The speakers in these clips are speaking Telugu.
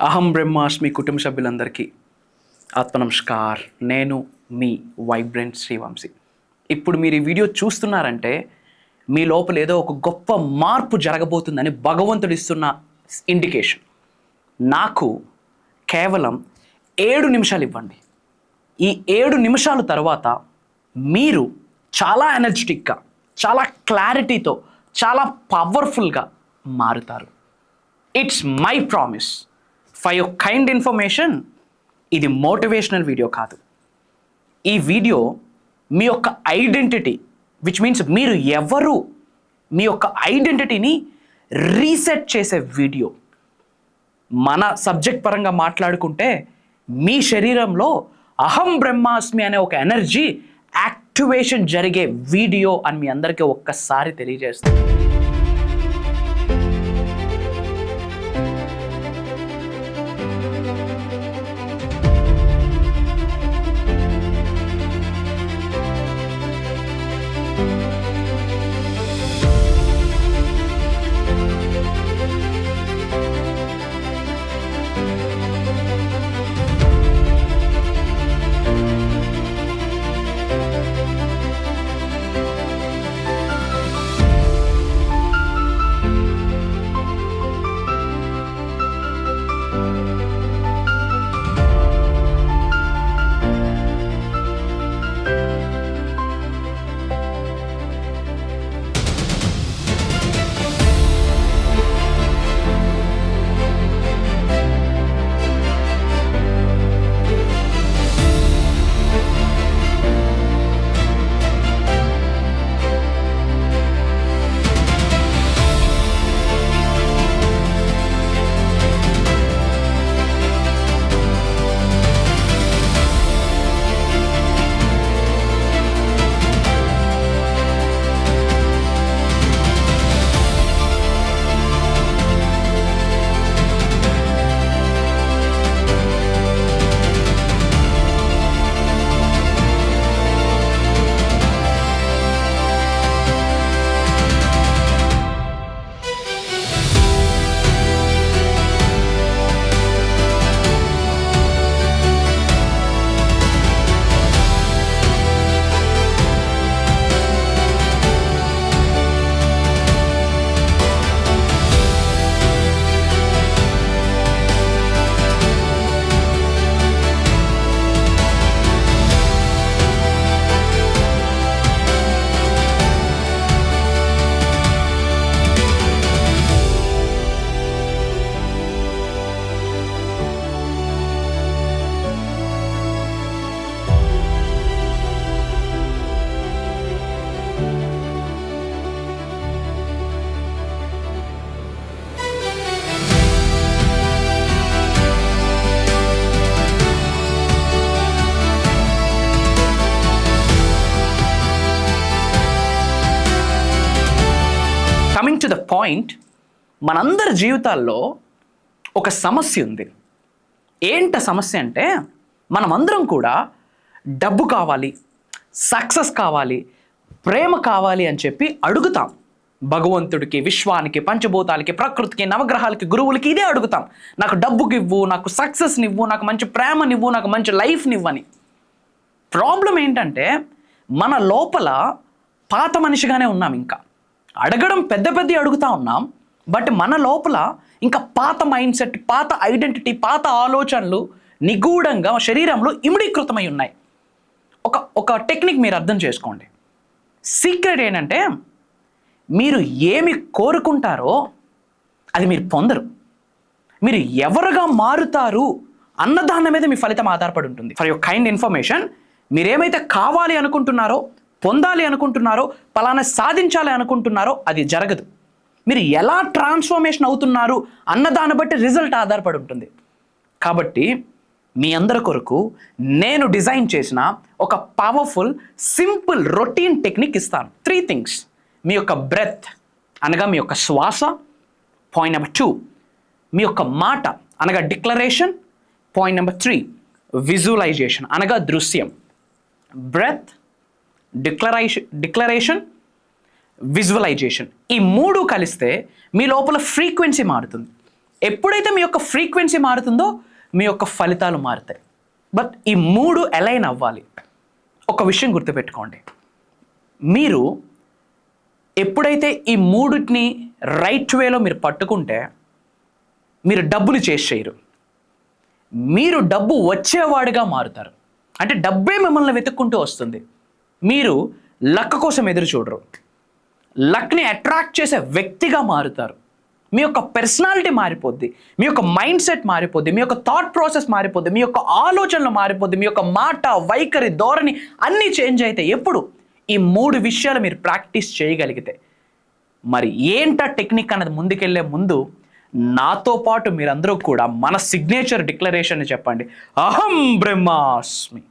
అహం బ్రహ్మాస్మి కుటుంబ సభ్యులందరికీ ఆత్మ నమస్కార్. నేను మీ వైబ్రెంట్ శ్రీవంశీ. ఇప్పుడు మీరు ఈ వీడియో చూస్తున్నారంటే మీ లోపల ఏదో ఒక గొప్ప మార్పు జరగబోతుందని భగవంతుడు ఇస్తున్న ఇండికేషన్ నాకు కేవలం ఏడు నిమిషాలు ఇవ్వండి. ఈ ఏడు నిమిషాల తర్వాత మీరు చాలా ఎనర్జెటిక్గా చాలా క్లారిటీతో చాలా పవర్ఫుల్గా మారుతారు. It's my promise for your kind information ఇది మోటివేషనల్ వీడియో కాదు. ఈ వీడియో మీ యొక్క ఐడెంటిటీ విచ్ మీన్స్ మీరు ఎవరు మీ యొక్క ఐడెంటిటీని రీసెట్ చేసే వీడియో మన సబ్జెక్ట్ పరంగా మాట్లాడుకుంటే మీ శరీరంలో అహం బ్రహ్మాస్మి అనే ఒక ఎనర్జీ యాక్టివేషన్ జరిగే వీడియో అని మీ అందరికీ ఒక్కసారి తెలియజేస్తుంది. పాయింట్ మనందరి జీవితాల్లో ఒక సమస్య ఉంది. ఏంట సమస్య అంటే మనమందరం కూడా డబ్బు కావాలి సక్సెస్ కావాలి ప్రేమ కావాలి అని చెప్పి అడుగుతాం. భగవంతుడికి విశ్వానికి పంచభూతాలకి ప్రకృతికి నవగ్రహాలకి గురువులకి ఇదే అడుగుతాం. నాకు డబ్బుకి ఇవ్వు నాకు సక్సెస్నివ్వు నాకు మంచి ప్రేమనివ్వు నాకు మంచి లైఫ్నివ్వని. ప్రాబ్లం ఏంటంటే మన లోపల పాత మనిషిగానే ఉన్నాం ఇంకా. అడగడం పెద్ద పెద్ద అడుగుతా ఉన్నాం బట్ మన లోపల ఇంకా పాత మైండ్ సెట్ పాత ఐడెంటిటీ పాత ఆలోచనలు నిగూఢంగా శరీరంలో ఇమిడీకృతమై ఉన్నాయి. ఒక ఒక టెక్నిక్ మీరు అర్థం చేసుకోండి. సీక్రెట్ ఏంటంటే మీరు ఏమి కోరుకుంటారో అది మీరు పొందరు. మీరు ఎవరుగా మారుతారు అన్నదాని మీద మీ ఫలితం ఆధారపడి ఉంటుంది. ఫర్ యువర్ కైండ్ ఇన్ఫర్మేషన్ మీరేమైతే కావాలి అనుకుంటున్నారో పొందాలి అనుకుంటున్నారో పలానా సాధించాలి అనుకుంటున్నారో అది జరగదు. మీరు ఎలా ట్రాన్స్ఫర్మేషన్ అవుతున్నారు అన్న దాన్ని బట్టి రిజల్ట్ ఆధారపడి ఉంటుంది. కాబట్టి మీ అందరి కొరకు నేను డిజైన్ చేసిన ఒక పవర్ఫుల్ సింపుల్ రొటీన్ టెక్నిక్ ఇస్తాను. త్రీ థింగ్స్ మీ యొక్క బ్రెత్ అనగా మీ యొక్క శ్వాస. పాయింట్ నెంబర్ టూ మీ యొక్క మాట అనగా declaration point number three visualisation అనగా దృశ్యం. బ్రెత్ డిక్లరేషన్ డిక్లరేషన్ విజువలైజేషన్ ఈ మూడు కలిస్తే మీ లోపల ఫ్రీక్వెన్సీ మారుతుంది. ఎప్పుడైతే మీ యొక్క ఫ్రీక్వెన్సీ మారుతుందో మీ యొక్క ఫలితాలు మారుతాయి. బట్ ఈ మూడు అలైన్ అవ్వాలి. ఒక విషయం గుర్తుపెట్టుకోండి. మీరు ఎప్పుడైతే ఈ మూడిటిని రైట్ వేలో మీరు పట్టుకుంటే మీరు డబ్బులు చేసేయరు చేయరు. మీరు డబ్బు వచ్చేవాడిగా మారుతారు. అంటే డబ్బే మిమ్మల్ని వెతుక్కుంటూ వస్తుంది. మీరు లక్ కోసం ఎదురు చూడరు. లక్ని అట్రాక్ట్ చేసే వ్యక్తిగా మారుతారు. మీ యొక్క పర్సనాలిటీ మారిపోద్ది. మీ యొక్క మైండ్ సెట్ మారిపోద్ది. మీ యొక్క థాట్ ప్రాసెస్ మారిపోద్ది. మీ యొక్క ఆలోచనలు మారిపోద్ది. మీ యొక్క మాట వైఖరి ధోరణి అన్నీ చేంజ్ అవుతాయి ఎప్పుడు ఈ మూడు విషయాలు మీరు ప్రాక్టీస్ చేయగలిగితే. మరి ఏంటా టెక్నిక్ అన్నది ముందుకెళ్ళే ముందు నాతో పాటు మీరందరూ కూడా మన సిగ్నేచర్ డిక్లరేషన్ చెప్పండి. అహం బ్రహ్మాస్మి.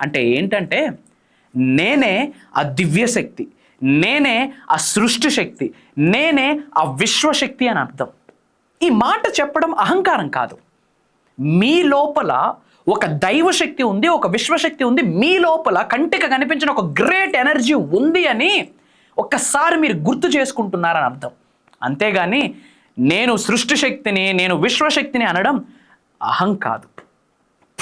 అంటే ఏంటంటే నేనే ఆ దివ్య శక్తి నేనే ఆ సృష్టి శక్తి నేనే ఆ విశ్వశక్తి అని అర్థం. ఈ మాట చెప్పడం అహంకారం కాదు. మీ లోపల ఒక దైవశక్తి ఉంది ఒక విశ్వశక్తి ఉంది మీ లోపల కంటికి కనిపించిన ఒక గ్రేట్ ఎనర్జీ ఉంది అని ఒక్కసారి మీరు గుర్తు చేసుకుంటున్నారని అర్థం. అంతేగాని నేను సృష్టి శక్తిని నేను విశ్వశక్తిని అనడం అహం కాదు.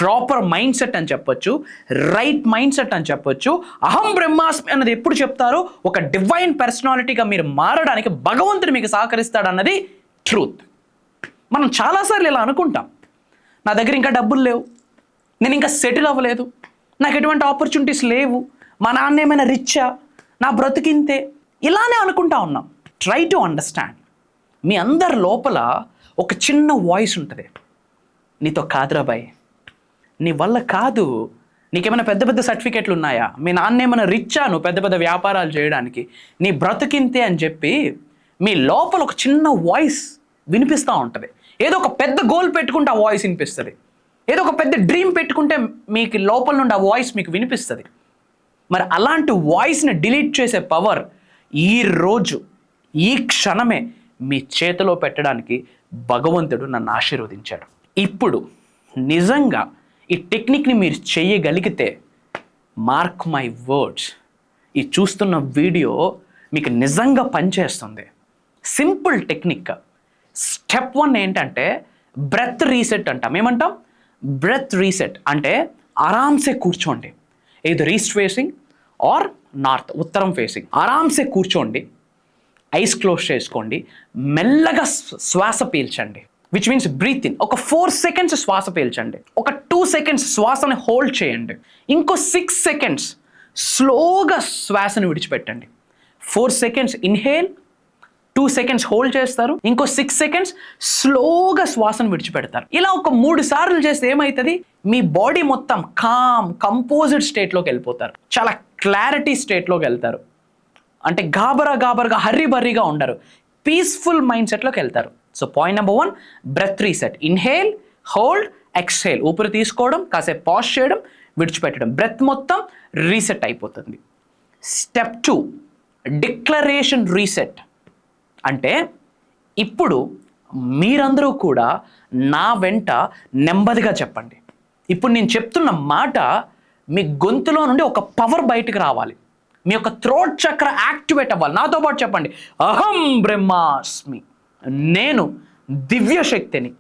ప్రాపర్ మైండ్ సెట్ అని చెప్పొచ్చు రైట్ మైండ్ సెట్ అని చెప్పొచ్చు. అహం బ్రహ్మాస్మి అన్నది ఎప్పుడు చెప్తారో? ఒక డివైన్ పర్సనాలిటీగా మీరు మారడానికి భగవంతుడు మీకు సహకరిస్తాడు అన్నది ట్రూత్. మనం చాలాసార్లు ఇలా అనుకుంటాం. నా దగ్గర ఇంకా డబ్బులు లేవు. నేను ఇంకా సెటిల్ అవ్వలేదు. నాకు ఎటువంటి ఆపర్చునిటీస్ లేవు. మా నాన్న ఏమైనా రిచ్చా? నా బ్రతికింతే. ఇలానే అనుకుంటా ఉన్నాం. ట్రై టు అండర్స్టాండ్ మీ అందరి లోపల ఒక చిన్న వాయిస్ ఉంటుంది. నీతో కాదురా బాయ్. నీ వల్ల కాదు. నీకేమైనా పెద్ద పెద్ద సర్టిఫికెట్లు ఉన్నాయా? మీ నాన్న ఏమైనా రిచ్చా నువ్వు పెద్ద పెద్ద వ్యాపారాలు చేయడానికి. నీ బ్రతికింతే అని చెప్పి మీ లోపల ఒక చిన్న వాయిస్ వినిపిస్తూ ఉంటుంది. ఏదో ఒక పెద్ద గోల్ పెట్టుకుంటే ఆ వాయిస్ వినిపిస్తుంది. ఏదో ఒక పెద్ద డ్రీమ్ పెట్టుకుంటే మీకు లోపల నుండి ఆ వాయిస్ మీకు వినిపిస్తుంది. మరి అలాంటి వాయిస్ని డిలీట్ చేసే పవర్ ఈ రోజు ఈ క్షణమే మీ చేతిలో పెట్టడానికి భగవంతుడు నన్ను ఆశీర్వదించాడు. ఇప్పుడు నిజంగా ఈ టెక్నిక్ని మీరు చేయగలిగితే మార్క్ మై వర్డ్స్. ఈ చూస్తున్న వీడియో మీకు నిజంగా పనిచేస్తుంది. Simple technique. స్టెప్ వన్ ఏంటంటే బ్రెత్ రీసెట్ అంటాం. ఏమంటాం బ్రెత్ రీసెట్. అంటే ఆరామ్సే కూర్చోండి. ఇది ఈస్ట్ ఫేసింగ్ ఆర్ నార్త్ ఉత్తరం ఫేసింగ్. ఆరామ్సే కూర్చోండి. ఐస్ క్లోజ్ చేసుకోండి. మెల్లగా శ్వాస పీల్చండి. విచ్ మీన్స్ బ్రీత్ ఇన్ ఒక ఫోర్ సెకండ్స్ శ్వాస పీల్చండి. ఒక టూ సెకండ్స్ శ్వాసని హోల్డ్ చేయండి. ఇంకో సిక్స్ సెకండ్స్ స్లోగా శ్వాసను విడిచిపెట్టండి. Four seconds inhale two seconds hold చేస్తారు. ఇంకో సిక్స్ సెకండ్స్ స్లోగా శ్వాసను విడిచిపెడతారు. ఇలా ఒక మూడు సార్లు చేస్తే ఏమవుతుంది మీ బాడీ మొత్తం కామ్ కంపోజిడ్ స్టేట్లోకి వెళ్ళిపోతారు. చాలా క్లారిటీ స్టేట్లోకి వెళ్తారు. అంటే గాబరా గాబరగా హర్రీ బర్రీగా ఉండరు. పీస్ఫుల్ మైండ్ సెట్లోకి వెళ్తారు. So point number one breath reset inhale hold exhale ఊపిరి తీసుకోవడం కాసేపు పాజ్ చేయడం విడిచిపెట్టడం. బ్రెత్ మొత్తం రీసెట్ అయిపోతుంది. స్టెప్ టూ డిక్లరేషన్ రీసెట్ అంటే ఇప్పుడు మీరందరూ కూడా నా వెంట నెమ్మదిగా చెప్పండి. ఇప్పుడు నేను చెప్తున్న మాట మీ గొంతులో నుండి ఒక పవర్ బయటకు రావాలి. మీ యొక్క థ్రోట్ చక్ర యాక్టివేట్ అవ్వాలి. నాతో పాటు చెప్పండి. అహం బ్రహ్మాస్మి. నేను దివ్య శక్తిని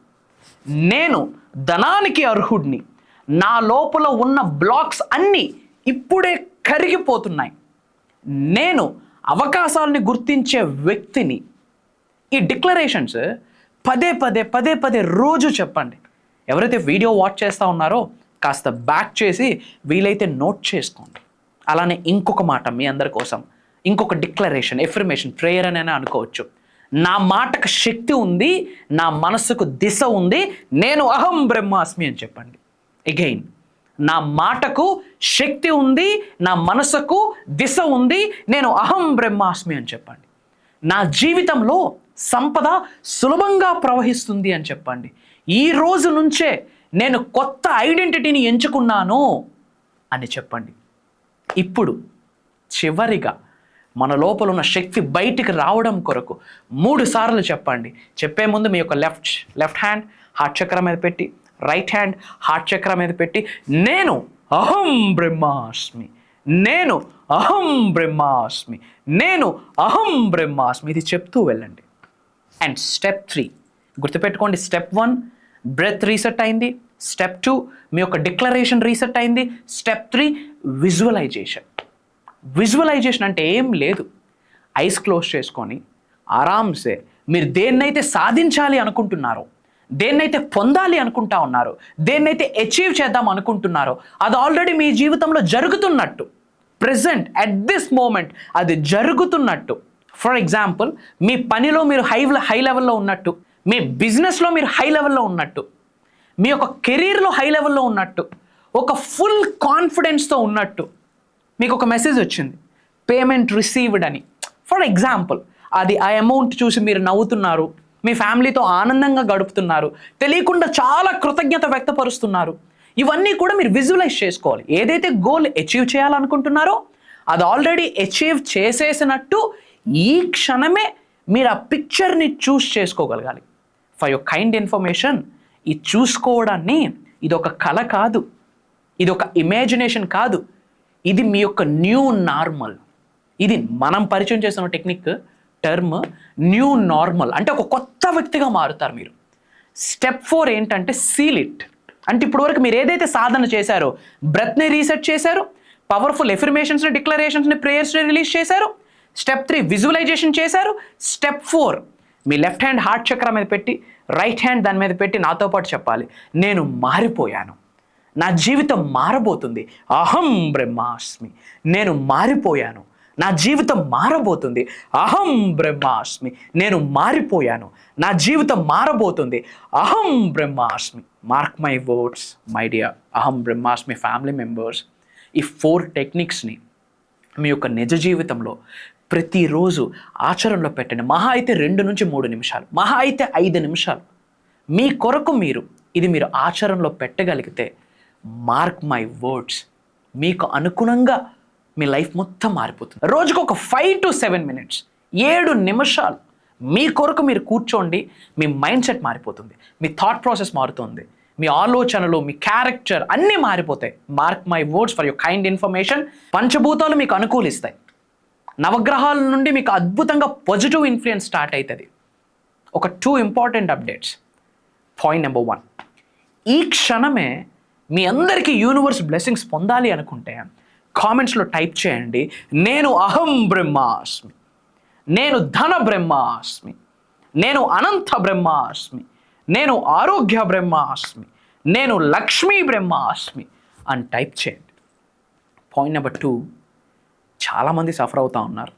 నేను ధనానికి అర్హుడిని నా లోపల ఉన్న బ్లాక్స్ అన్నీ ఇప్పుడే కరిగిపోతున్నాయి. నేను అవకాశాలని గుర్తించే వ్యక్తిని. ఈ డిక్లరేషన్స్ పదే పదే పదే పదే రోజు చెప్పండి. ఎవరైతే వీడియో వాచ్ చేస్తూ ఉన్నారో కాస్త బ్యాక్ చేసి వీలైతే నోట్ చేసుకోండి. అలానే ఇంకొక మాట మీ అందరి కోసం ఇంకొక డిక్లరేషన్ ఎఫర్మేషన్ ప్రేయర్ అని అనుకోవచ్చు. నా మాటకు శక్తి ఉంది నా మనసుకు దిశ ఉంది నేను అహం బ్రహ్మాస్మి అని చెప్పండి. అగైన్ నా మాటకు శక్తి ఉంది నా మనసుకు దిశ ఉంది నేను అహం బ్రహ్మాస్మి అని చెప్పండి. నా జీవితంలో సంపద సులభంగా ప్రవహిస్తుంది అని చెప్పండి. ఈ రోజు నుంచే నేను కొత్త ఐడెంటిటీని ఎంచుకున్నాను అని చెప్పండి. ఇప్పుడు చివరిగా మన లోపల ఉన్న శక్తి బయటికి రావడం కొరకు మూడు సార్లు చెప్పండి. చెప్పే ముందు మీ యొక్క లెఫ్ట్ లెఫ్ట్ హ్యాండ్ హార్ట్ చక్రం మీద పెట్టి రైట్ హ్యాండ్ హార్ట్ చక్రం మీద పెట్టి నేను అహం బ్రహ్మాస్మి నేను అహం బ్రహ్మాస్మి నేను అహం బ్రహ్మాస్మి ఇది చెప్తూ వెళ్ళండి. అండ్ స్టెప్ త్రీ గుర్తుపెట్టుకోండి స్టెప్ వన్ బ్రెత్ రీసెట్ అయింది. స్టెప్ టూ మీ యొక్క డిక్లరేషన్ రీసెట్ అయింది. స్టెప్ త్రీ విజువలైజేషన్ విజువలైజేషన్ అంటే ఏం లేదు. ఐస్ క్లోజ్ చేసుకొని ఆరామ్సే మీరు దేన్నైతే సాధించాలి అనుకుంటున్నారో దేన్నైతే పొందాలి అనుకుంటా ఉన్నారో దేన్నైతే అచీవ్ చేద్దాం అనుకుంటున్నారో అది ఆల్రెడీ మీ జీవితంలో జరుగుతున్నట్టు. ప్రజెంట్ అట్ దిస్ మూమెంట్ అది జరుగుతున్నట్టు. ఫర్ ఎగ్జాంపుల్ మీ పనిలో మీరు హై హై లెవెల్లో ఉన్నట్టు మీ బిజినెస్లో మీరు హై లెవెల్లో ఉన్నట్టు మీ యొక్క కెరీర్లో హై లెవెల్లో ఉన్నట్టు ఒక ఫుల్ కాన్ఫిడెన్స్తో ఉన్నట్టు మీకు ఒక మెసేజ్ వచ్చింది. పేమెంట్ రిసీవ్డ్ అని. ఫర్ ఎగ్జాంపుల్ అది ఆ అమౌంట్ చూసి మీరు నవ్వుతున్నారు. మీ ఫ్యామిలీతో ఆనందంగా గడుపుతున్నారు. తెలియకుండా చాలా కృతజ్ఞత వ్యక్తపరుస్తున్నారు. ఇవన్నీ కూడా మీరు విజువలైజ్ చేసుకోవాలి. ఏదైతే గోల్ అచీవ్ చేయాలనుకుంటున్నారో అది ఆల్రెడీ అచీవ్ చేసేసినట్టు ఈ క్షణమే మీరు ఆ పిక్చర్ని చూస్ చేసుకోగలగాలి. ఫర్ యువర్ కైండ్ ఇన్ఫర్మేషన్ ఇది చూసుకోవడాన్ని ఇది ఒక కళ కాదు. ఇది ఒక ఇమాజినేషన్ కాదు. ఇది మీ యొక్క న్యూ నార్మల్ ఇది మనం పరిచయం చేసిన టెక్నిక్ టర్మ్ న్యూ నార్మల్ అంటే ఒక కొత్త వ్యక్తిగా మారుతారు మీరు. స్టెప్ ఫోర్ ఏంటంటే సీల్ ఇట్ అంటే ఇప్పుడు వరకు మీరు ఏదైతే సాధన చేశారో బ్రెత్ని రీసెట్ చేశారు పవర్ఫుల్ ఎఫర్మేషన్స్ని డిక్లరేషన్స్ని ప్రేయర్స్ని రిలీజ్ చేశారు స్టెప్ త్రీ విజువలైజేషన్ చేశారు స్టెప్ ఫోర్ మీ లెఫ్ట్ హ్యాండ్ హార్ట్ చక్ర మీద పెట్టి రైట్ హ్యాండ్ దాని మీద పెట్టి నాతో పాటు చెప్పాలి నేను మారిపోయాను. నా జీవితం మారబోతుంది. అహం బ్రహ్మాస్మి. నేను మారిపోయాను. నా జీవితం మారబోతుంది. అహం బ్రహ్మాస్మి. నేను మారిపోయాను. నా జీవితం మారబోతుంది. అహం బ్రహ్మాస్మి. Mark my words my dear అహం బ్రహ్మాస్మి ఫ్యామిలీ మెంబర్స్ ఈ ఫోర్ టెక్నిక్స్ని మీ యొక్క నిజ జీవితంలో ప్రతిరోజు ఆచరణలో పెట్టండి. మహా అయితే రెండు నుంచి మూడు నిమిషాలు. మహా అయితే ఐదు నిమిషాలు. మీ కొరకు మీరు ఇది మీరు ఆచరణలో పెట్టగలిగితే మార్క్ మై వర్డ్స్. మీకు అనుగుణంగా మీ లైఫ్ మొత్తం మారిపోతుంది. రోజుకు ఒక ఫైవ్ టు సెవెన్ మినిట్స్ ఏడు నిమిషాలు మీ కొరకు మీరు కూర్చోండి మీ మైండ్ సెట్ మారిపోతుంది మీ థాట్ ప్రాసెస్ మారుతుంది మీ ఆలోచనలు మీ క్యారెక్టర్ అన్నీ మారిపోతాయి. Mark my words for your kind information పంచభూతాలు మీకు అనుకూలిస్తాయి. నవగ్రహాల నుండి మీకు అద్భుతంగా పాజిటివ్ ఇన్ఫ్లుయెన్స్ స్టార్ట్ అవుతుంది. ఒక two important updates. Point number one. ఈ క్షణమే మీ అందరికీ యూనివర్స్ బ్లెస్సింగ్స్ పొందాలి అనుకుంటే కామెంట్స్లో టైప్ చేయండి. నేను అహం బ్రహ్మాస్మి. నేను ధన బ్రహ్మాస్మి. నేను అనంత బ్రహ్మాస్మి. నేను ఆరోగ్య బ్రహ్మాస్మి. నేను లక్ష్మీ బ్రహ్మాస్మి అని టైప్ చేయండి. పాయింట్ నెంబర్ టూ చాలామంది సఫర్ అవుతూ ఉన్నారు.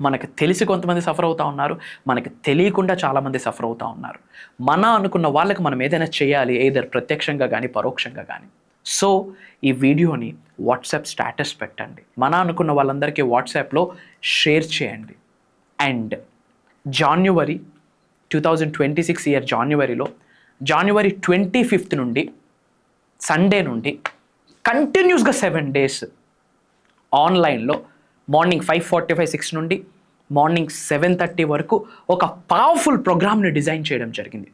మనకు తెలిసి కొంతమంది సఫర్ అవుతూ ఉన్నారు మనకి తెలియకుండా చాలామంది సఫర్ అవుతూ ఉన్నారు. మన అనుకున్న వాళ్ళకి మనం ఏదైనా చేయాలి ఏదైనా ప్రత్యక్షంగా కానీ పరోక్షంగా కానీ సో ఈ వీడియోని వాట్సాప్ స్టేటస్ పెట్టండి. మన అనుకున్న వాళ్ళందరికీ వాట్సాప్లో షేర్ చేయండి. And January two thousand twenty six year జాన్యువరిలో January twenty fifth నుండి సండే నుండి కంటిన్యూస్గా సెవెన్ డేస్ ఆన్లైన్లో morning five forty five six నుండి మార్నింగ్ సెవెన్ థర్టీ వరకు ఒక పవర్ఫుల్ ప్రోగ్రామ్ని డిజైన్ చేయడం జరిగింది.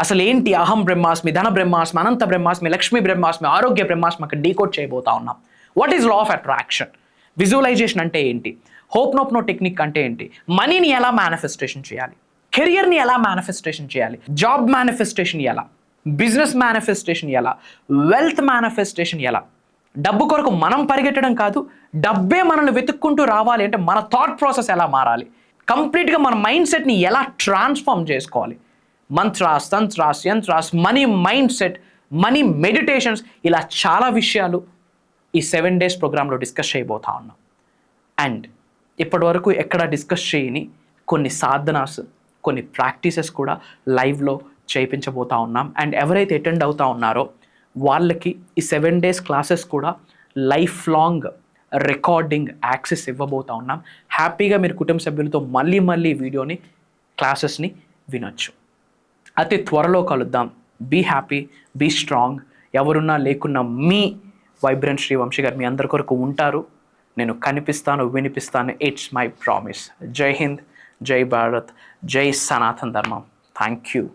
అసలు ఏంటి అహం బ్రహ్మాస్మి ధన బ్రహ్మాస్మి అనంత బ్రహ్మాస్మి లక్ష్మీ బ్రహ్మాస్మి ఆరోగ్య బ్రహ్మాస్మి అక్కడ డీకోడ్ చేయబోతా ఉన్నాం. What is law of attraction visualisation అంటే ఏంటి? హోప్ నోప్నో టెక్నిక్ అంటే ఏంటి? మనీని ఎలా మేనిఫెస్టేషన్ చేయాలి? కెరియర్ని ఎలా మేనిఫెస్టేషన్ చేయాలి? జాబ్ మేనిఫెస్టేషన్ ఎలా? బిజినెస్ మేనిఫెస్టేషన్ ఎలా? వెల్త్ మేనిఫెస్టేషన్ ఎలా? డబ్బు కొరకు మనం పరిగెట్టడం కాదు డబ్బే మనల్ని వెతుక్కుంటూ రావాలి అంటే మన థాట్ ప్రాసెస్ ఎలా మారాలి? కంప్లీట్గా మన మైండ్ సెట్ని ఎలా ట్రాన్స్ఫార్మ్ చేసుకోవాలి? Mantras tantras yantras money mindset money meditations ఇలా చాలా విషయాలు ఈ సెవెన్ డేస్ ప్రోగ్రాంలో డిస్కస్ చేయబోతా ఉన్నాం. అండ్ ఇప్పటి వరకు ఎక్కడ డిస్కస్ చేయని కొన్ని సాధనాస్ కొన్ని ప్రాక్టీసెస్ కూడా లైవ్లో చేయించబోతా ఉన్నాం. అండ్ ఎవరైతే అటెండ్ అవుతా ఉన్నారో వాళ్ళకి ఈ సెవెన్ డేస్ క్లాసెస్ కూడా లైఫ్ లాంగ్ రికార్డింగ్ యాక్సెస్ ఇవ్వబోతా ఉన్నాం. హ్యాపీగా మీరు కుటుంబ సభ్యులతో మళ్ళీ మళ్ళీ వీడియోని క్లాసెస్ని వినొచ్చు. అతి త్వరలో కలుద్దాం. బీ హ్యాపీ బీ స్ట్రాంగ్ ఎవరున్నా లేకున్నా మీ వైబ్రెంట్ శ్రీవంశీ గారు మీ అందరి కొరకు ఉంటారు. నేను కనిపిస్తాను వినిపిస్తాను. ఇట్స్ మై ప్రామిస్ జై హింద్ జై భారత్ జై సనాతన్ ధర్మం. Thank you